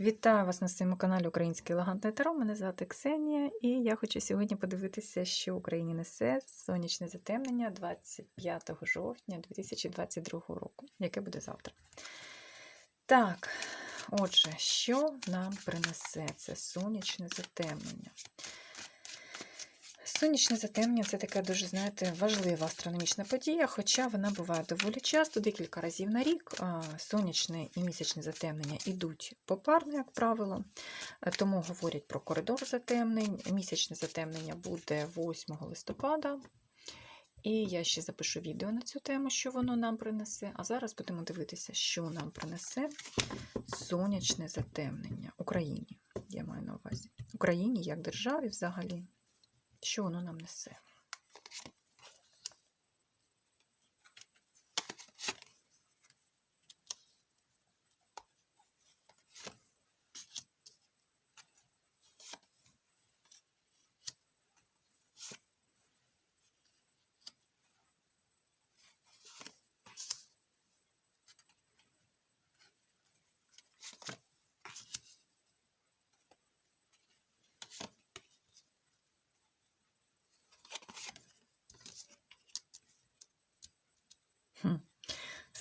Вітаю вас на своєму каналі Український елегантний таро. Мене звати Ксенія, і я хочу сьогодні подивитися, що Україні несе сонячне затемнення 25 жовтня 2022 року, яке буде завтра. Так, отже, що нам принесе це сонячне затемнення? Сонячне затемнення це така дуже, знаєте, важлива астрономічна подія, хоча вона буває доволі часто, декілька разів на рік. Сонячне і місячне затемнення йдуть попарно, як правило, Е, тому говорять про коридор затемнень. Місячне затемнення буде 8 листопада. І я ще запишу відео на цю тему, що воно нам принесе. А зараз будемо дивитися, що нам принесе сонячне затемнення Україні. Я маю на увазі. Україні як державі взагалі. Що воно нам несе?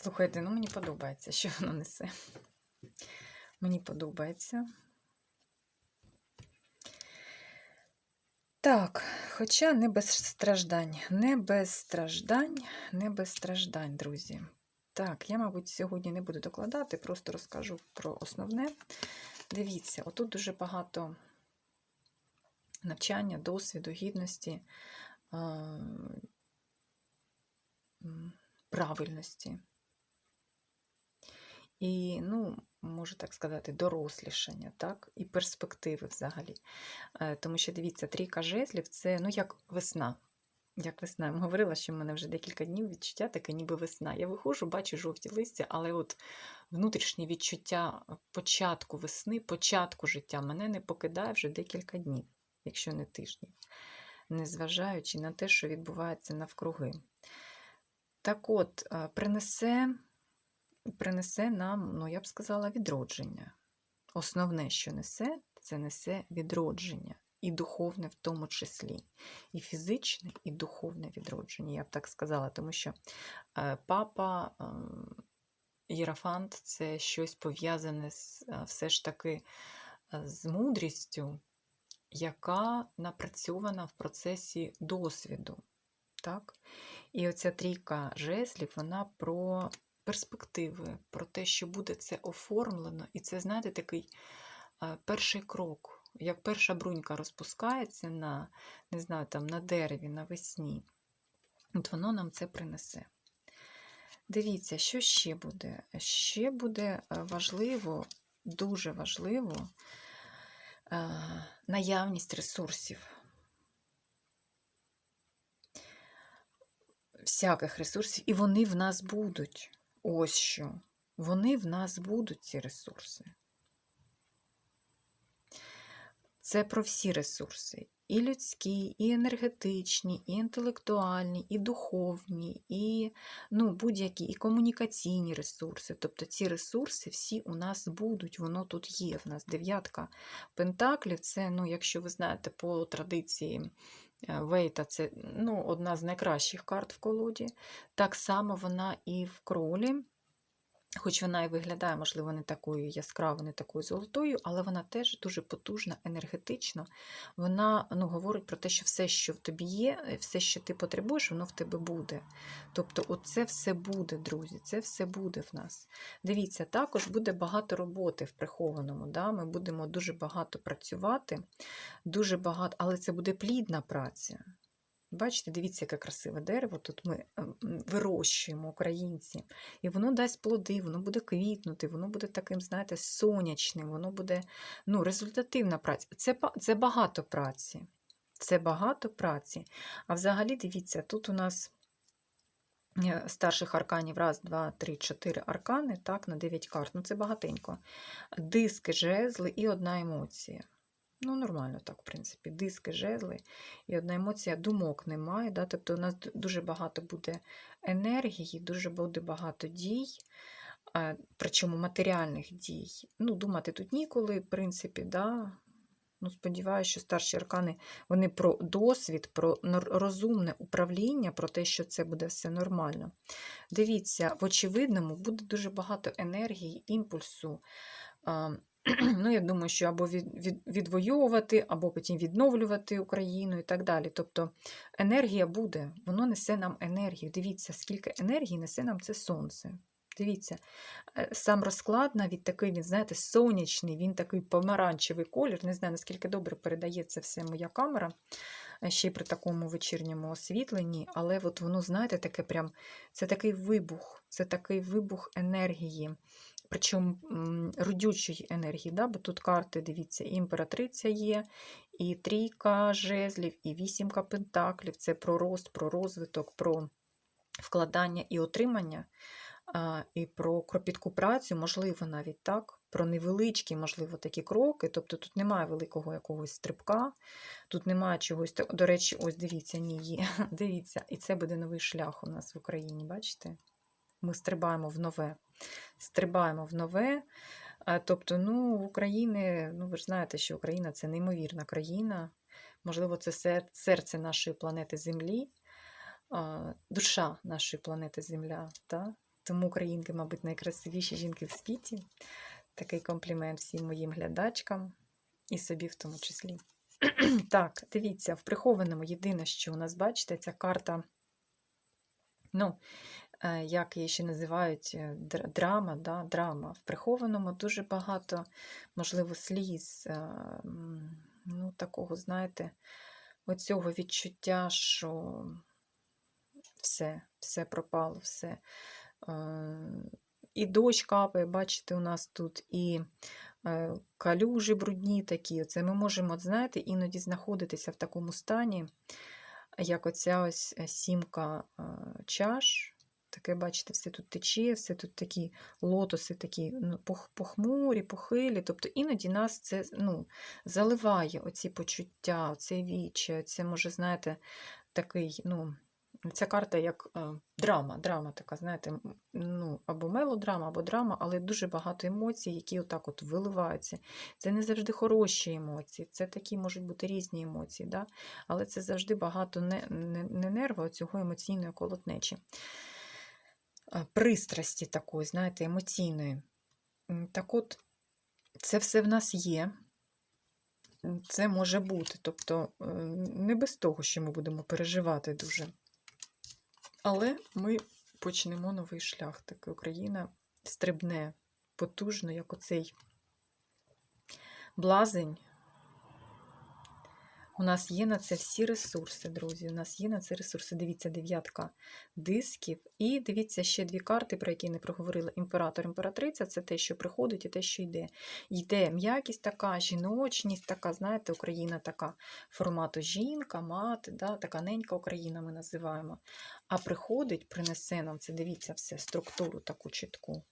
Слухайте, ну мені подобається, що воно несе. Мені подобається. Так, хоча не без страждань, не без страждань, не без страждань, друзі. Так, я, мабуть, сьогодні не буду докладати, просто розкажу про основне. Дивіться, отут дуже багато навчання, досвіду, гідності, правильності. І, ну, можу так сказати, дорослішання, так, і перспективи взагалі. Е, Тому що дивіться, трійка жезлів це ну, як весна. Як весна. Я говорила, що в мене вже декілька днів відчуття таке, ніби весна. Я виходжу, бачу жовті листя, але от внутрішнє відчуття початку весни, початку життя мене не покидає вже декілька днів, якщо не тижнів, незважаючи на те, що відбувається навкруги. Так от, е, принесе, принесе нам, ну, я б сказала, відродження. Основне, що несе, це несе відродження. І духовне в тому числі. І фізичне, і духовне відродження, я б так сказала, тому що е, папа, е, Єрафант це щось пов'язане з, е, все ж таки е, з мудрістю, яка напрацьована в процесі досвіду. Так? І оця трійка жезлів, вона про перспективи, про те, що буде це оформлено. І це, знаєте, такий перший крок, як перша брунька розпускається на, не знаю, там, на дереві навесні. От воно нам це принесе. Дивіться, що ще буде? Ще буде е, важливо, дуже важливо е, наявність ресурсів. всяких ресурсів, і вони в нас будуть. Ось що. Вони в нас будуть, ці ресурси. Це про всі ресурси. І людські, і енергетичні, і інтелектуальні, і духовні, і ну, будь-які і комунікаційні ресурси. Тобто ці ресурси всі у нас будуть, воно тут є. В нас дев'ятка пентаклів. Це, ну, якщо ви знаєте, по традиції Вейта це ну, одна з найкращих карт в колоді. Так само вона і в кролі. Хоч вона і виглядає, можливо, не такою яскравою, не такою золотою, але вона теж дуже потужна, енергетично. Вона ну, говорить про те, що все, що в тобі є, е, все, що ти потребуєш, воно в тебе буде. Тобто, оце все буде, друзі, це все буде в нас. Дивіться, також буде багато роботи в прихованому. Да? Ми будемо дуже багато працювати, дуже багато, але це буде плідна праця. Бачите, дивіться, яке красиве дерево. Тут ми ем, вирощуємо українці, і воно дасть плоди, воно буде квітнути, воно буде таким, знаєте, сонячним, воно буде ну, результативна праця. Це, Це багато праці. Це багато праці. А взагалі, дивіться, тут у нас е, старших арканів, раз, два, три, чотири аркани, так, на 9 карт. Ну, це багатенько. Диски, жезли і одна емоція. Ну, нормально так, в принципі, диски, жезли. І одна емоція думок немає. Да? Тобто у нас дуже багато буде енергії, дуже буде багато дій, причому матеріальних дій. Ну, думати тут ніколи, в принципі, да? Ну, сподіваюся, що старші аркани вони про досвід, про розумне управління, про те, що це буде все нормально. Дивіться, в очевидному буде дуже багато енергії, імпульсу. Ну, я думаю, що або від, від, відвоювати, або потім відновлювати Україну і так далі. Тобто енергія буде, воно несе нам енергію. Дивіться, скільки енергії несе нам це сонце. Дивіться, е, сам розклад навіть такий, він, знаєте, сонячний, він такий помаранчевий колір. Не знаю, наскільки добре передає це все моя камера, е, ще й при такому вечірньому освітленні, але от воно, знаєте, таке прям, це такий вибух, це такий вибух енергії. Причому родючої енергії, да? бо тут карти, дивіться, і імператриця є, і трійка жезлів, і вісімка пентаклів. Це про рост, про розвиток, про вкладання і отримання, і про кропітку працю, можливо, навіть так, про невеличкі, можливо, такі кроки. Тобто тут немає великого якогось стрибка, тут немає чогось. До речі, ось дивіться, ні, є. Дивіться, і це буде новий шлях у нас в Україні, бачите? Ми стрибаємо в нове. Стрибаємо в нове. Тобто, ну, в Україні, ну ви ж знаєте, що Україна це неймовірна країна. Можливо, це серце нашої планети Землі, душа нашої планети Земля. Та? Тому українки, мабуть, найкрасивіші жінки в світі. Такий комплімент всім моїм глядачкам і собі в тому числі. так, дивіться, в прихованому єдине, що у нас, бачите, ця карта, ну, е, як її ще називають, е, драма, да? драма. В прихованому дуже багато, можливо, сліз, е, ну, такого, знаєте, оцього відчуття, що все, все пропало, все. Е, І дощ капає, бачите, у нас тут, і е, калюжі брудні такі. Оце ми можемо, знаєте, іноді знаходитися в такому стані, як оця ось е, сімка е, чаш. Таке, бачите, все тут тече, все тут такі лотоси, такі ну, похмурі, похилі. Тобто іноді нас це ну, заливає оці почуття, оце віче, це, може, знаєте, такий, ну, ця карта як е, драма, драма така, знаєте, ну, або мелодрама, або драма, але дуже багато емоцій, які отак от виливаються. Це не завжди хороші емоції, це такі можуть бути різні емоції, да? але це завжди багато не, не, не нерва, цього емоційної колотнечі. Пристрасті такої, знаєте, емоційної. Так от, це все в нас є. Це може бути. Тобто е, не без того, що ми будемо переживати дуже. Але ми почнемо новий шлях. Таки Україна стрибне потужно, як оцей блазень. У нас є на це всі ресурси, друзі. У нас є на це ресурси. Дивіться, дев'ятка дисків. І дивіться ще дві карти, про які не проговорила. Імператор, імператриця це те, що приходить, і те, що йде. Йде м'якість така, жіночність така, знаєте, Україна така формату жінка, мати, да, така ненька Україна ми називаємо. А приходить, принесе нам це, дивіться, все, структуру таку чітку.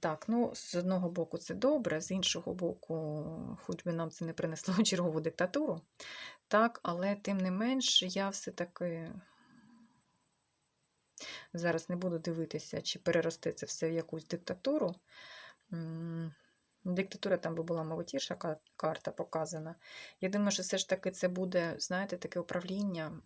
Так, ну, з одного боку це добре, з іншого боку, хоч би нам це не принесло чергову диктатуру. Так, але тим не менш, я все-таки зараз не буду дивитися, чи переросте це все в якусь диктатуру. Диктатура там би була молодіша карта показана. Я думаю, що все ж таки це буде, знаєте, таке управління.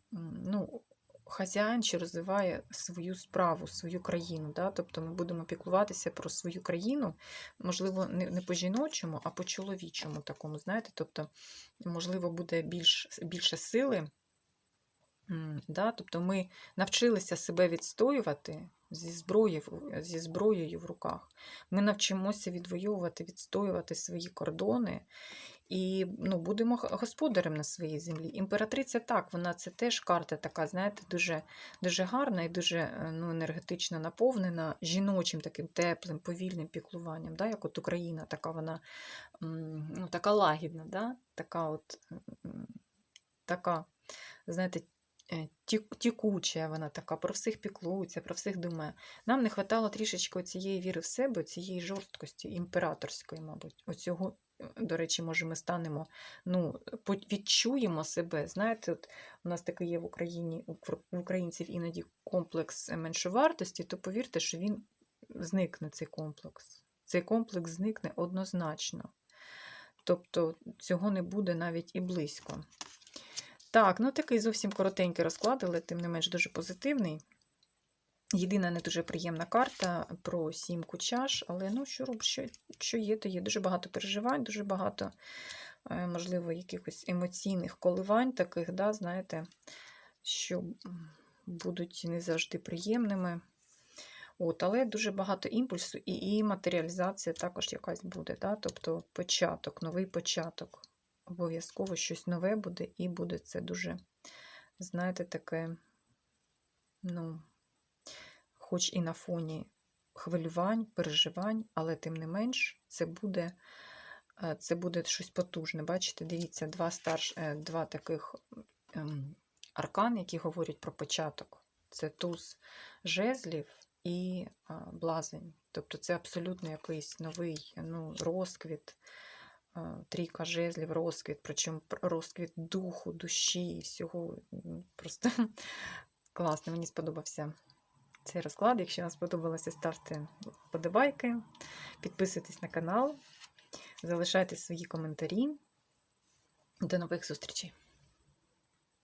ну, хазяїн, що розвиває свою справу, свою країну. Да? Тобто ми будемо піклуватися про свою країну, можливо, не, не по-жіночому, а по-чоловічому такому, знаєте, тобто, можливо, буде більш, більше сили. Да? Тобто ми навчилися себе відстоювати зі зброєю, зі зброєю в руках. Ми навчимося відвоювати, відстоювати свої кордони і ну, будемо господарем на своїй землі. Імператриця так, вона це теж карта така, знаєте, дуже, дуже гарна і дуже е, ну, енергетично наповнена жіночим таким теплим, повільним піклуванням. Да? Як от Україна, така вона ну, така лагідна, да? така от така, знаєте, е, тікуча вона така, про всіх піклується, про всіх думає. Нам не вистачало трішечки цієї віри в себе, цієї жорсткості, імператорської, мабуть, оцього до речі, може, ми станемо, ну, відчуємо себе. Знаєте, от у нас таке є в Україні, у українців іноді комплекс меншовартості, то повірте, що він зникне цей комплекс. Цей комплекс зникне однозначно. Тобто цього не буде навіть і близько. Так, ну такий зовсім коротенький розклад, але тим не менш дуже позитивний. Єдина не дуже приємна карта про сімку чаш, але ну що роб, що, що є, то є. Дуже багато переживань, дуже багато, е, можливо, якихось емоційних коливань, таких, да, знаєте, що будуть не завжди приємними. От, але дуже багато імпульсу і, і матеріалізація також якась буде. Да? Тобто початок, новий початок. Обов'язково щось нове буде, і буде це дуже, знаєте, таке, ну, хоч і на фоні хвилювань, переживань, але тим не менш, це буде, е, це буде щось потужне. Бачите, дивіться, два, старш, е, два таких ем, аркани, які говорять про початок. Це туз жезлів і блазень. Тобто це абсолютно якийсь новий ну, розквіт, трійка жезлів, розквіт, причому розквіт духу, душі і всього. Просто класно, мені сподобався цей розклад. Якщо вам сподобалося, ставте вподобайки, підписуйтесь на канал, залишайте свої коментарі. До нових зустрічей!